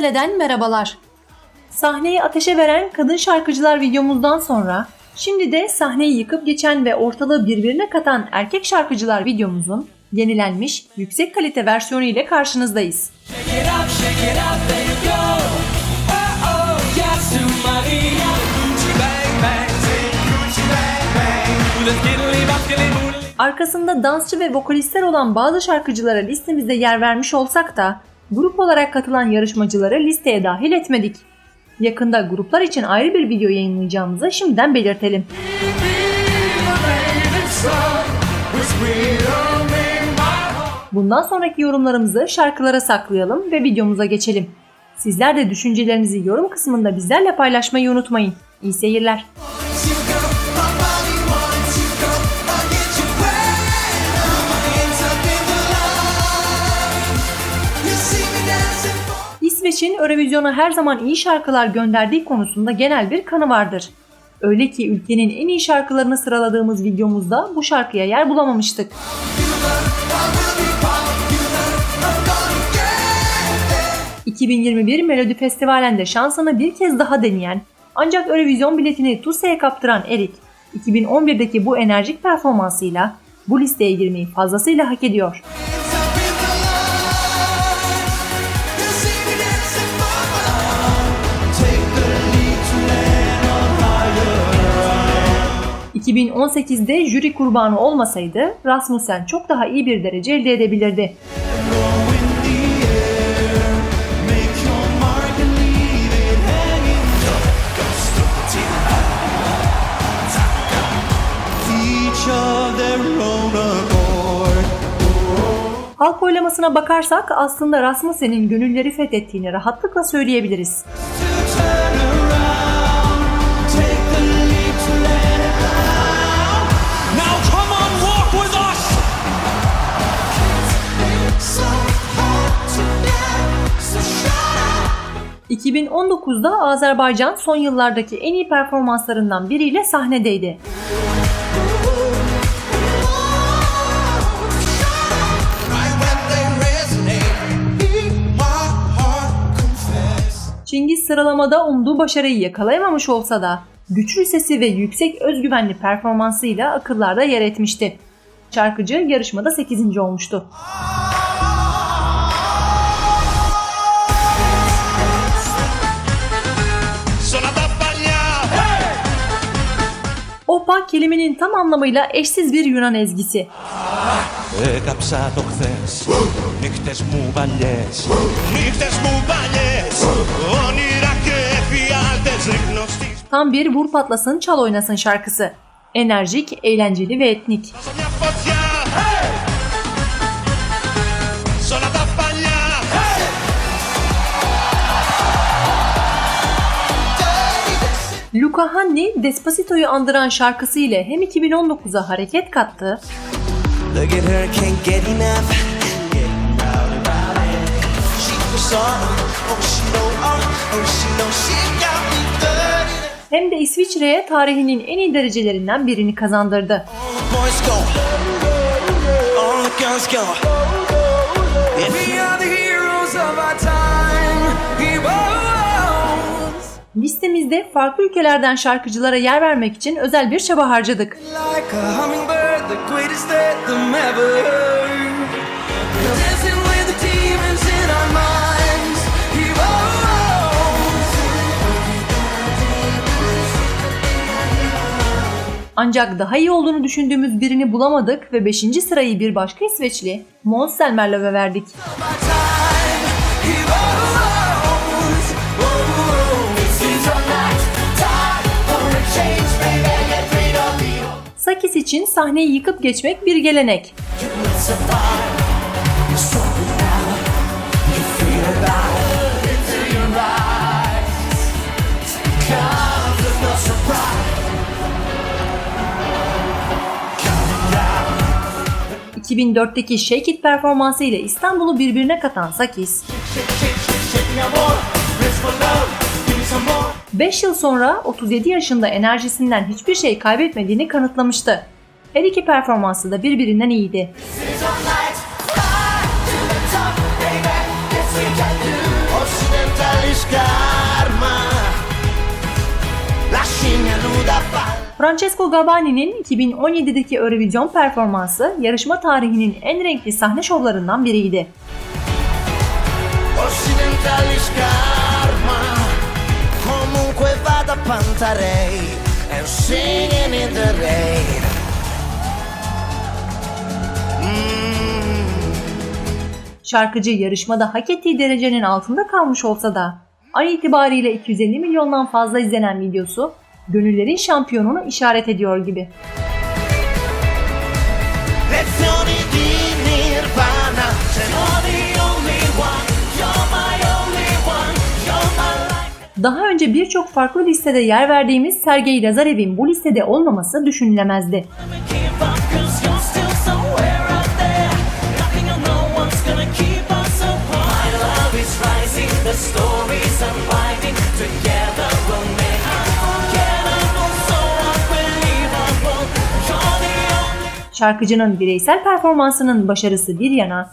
Meseleden merhabalar. Sahneyi ateşe veren kadın şarkıcılar videomuzdan sonra şimdi de sahneyi yıkıp geçen ve ortalığı birbirine katan erkek şarkıcılar videomuzun yenilenmiş yüksek kalite versiyonu ile karşınızdayız. Shake it up, shake it up, go. Oh oh, yes to Maria. Arkasında dansçı ve vokalistler olan bazı şarkıcılara listemizde yer vermiş olsak da grup olarak katılan yarışmacıları listeye dahil etmedik. Yakında gruplar için ayrı bir video yayınlayacağımızı şimdiden belirtelim. Bundan sonraki yorumlarımızı şarkılara saklayalım ve videomuza geçelim. Sizler de düşüncelerinizi yorum kısmında bizlerle paylaşmayı unutmayın. İyi seyirler. İsveç'in Eurovision'a her zaman iyi şarkılar gönderdiği konusunda genel bir kanı vardır. Öyle ki ülkenin en iyi şarkılarını sıraladığımız videomuzda bu şarkıya yer bulamamıştık. 2021 Melodi Festivali'nde şansını bir kez daha deneyen ancak Eurovision biletini TUSE'ye kaptıran Erik, 2011'deki bu enerjik performansıyla bu listeye girmeyi fazlasıyla hak ediyor. ...2018'de jüri kurbanı olmasaydı Rasmussen çok daha iyi bir derece elde edebilirdi. Halk oylamasına bakarsak aslında Rasmussen'in gönülleri fethettiğini rahatlıkla söyleyebiliriz. 2019'da Azerbaycan son yıllardaki en iyi performanslarından biriyle sahnedeydi. Çingiz sıralamada umduğu başarıyı yakalayamamış olsa da güçlü sesi ve yüksek özgüvenli performansıyla akıllarda yer etmişti. Şarkıcı yarışmada 8. olmuştu. Sono Opa kelimenin tam anlamıyla eşsiz bir Yunan ezgisi. Έκαψα το χθες Νύχτες μου παλιές Νύχτες μου παλιές, όνειρα και εφιάλτες ρίχνω στις Tam bir vur patlasın çal oynasın şarkısı. Enerjik, eğlenceli ve etnik. Δώσε μια φωτιά Luca Hanni Despacito'yu andıran şarkısı ile hem 2019'a hareket kattı. Oh oh, hem de İsviçre'ye tarihinin en iyi derecelerinden birini kazandırdı. We are the heroes of our time Listemizde farklı ülkelerden şarkıcılara yer vermek için özel bir çaba harcadık. Like. Ancak daha iyi olduğunu düşündüğümüz birini bulamadık ve 5. sırayı bir başka İsveçli Måns Zelmerlöw'e verdik. Sakis için sahneyi yıkıp geçmek bir gelenek. You will survive. You're stronger now. You feel alive. Into your eyes. Comes with no surprise. 2004'teki Shake It performansı ile İstanbul'u birbirine katan Sakis, 5 yıl sonra 37 yaşında enerjisinden hiçbir şey kaybetmediğini kanıtlamıştı. Her iki performansı da birbirinden iyiydi. Francesco Gabani'nin 2017'deki Eurovision performansı yarışma tarihinin en renkli sahne şovlarından biriydi. Pantarei And singing in the rain Şarkıcı yarışmada hak ettiği derecenin altında kalmış olsa da an itibariyle 250 milyondan fazla izlenen videosu gönüllerin şampiyonunu işaret ediyor gibi. Lezioni Daha önce birçok farklı listede yer verdiğimiz Sergey Lazarev'in bu listede olmaması düşünülemezdi. Şarkıcının bireysel performansının başarısı bir yana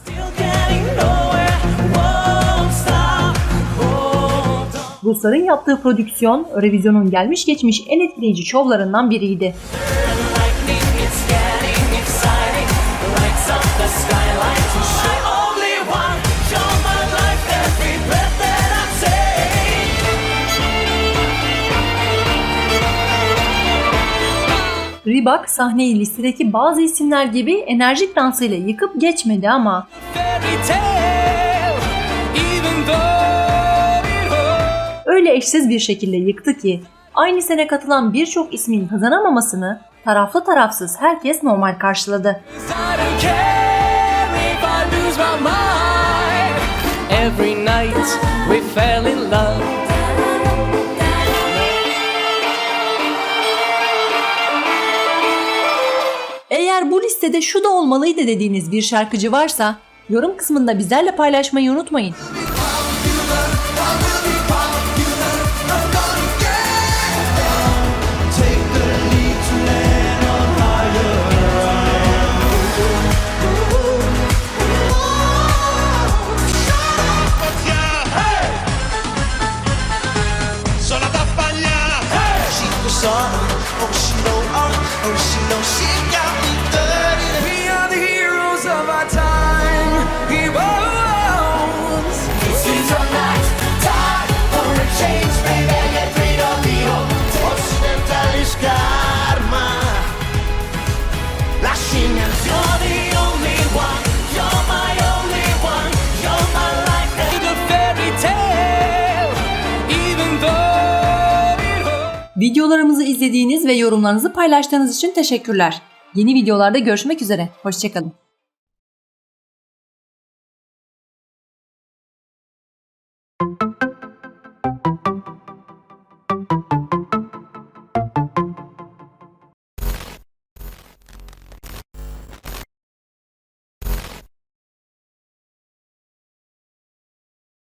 Rusların yaptığı prodüksiyon Eurovision'un gelmiş geçmiş en etkileyici şovlarından biriydi. Reebok sahneyi listedeki bazı isimler gibi enerjik dansıyla yıkıp geçmedi ama fairy öyle eşsiz bir şekilde yıktı ki aynı sene katılan birçok ismin kazanamamasını taraflı tarafsız herkes normal karşıladı. Every night we fell in love. Eğer bu listede şu da olmalıydı dediğiniz bir şarkıcı varsa yorum kısmında bizlerle paylaşmayı unutmayın. Videolarımızı izlediğiniz ve yorumlarınızı paylaştığınız için teşekkürler. Yeni videolarda görüşmek üzere. Hoşçakalın.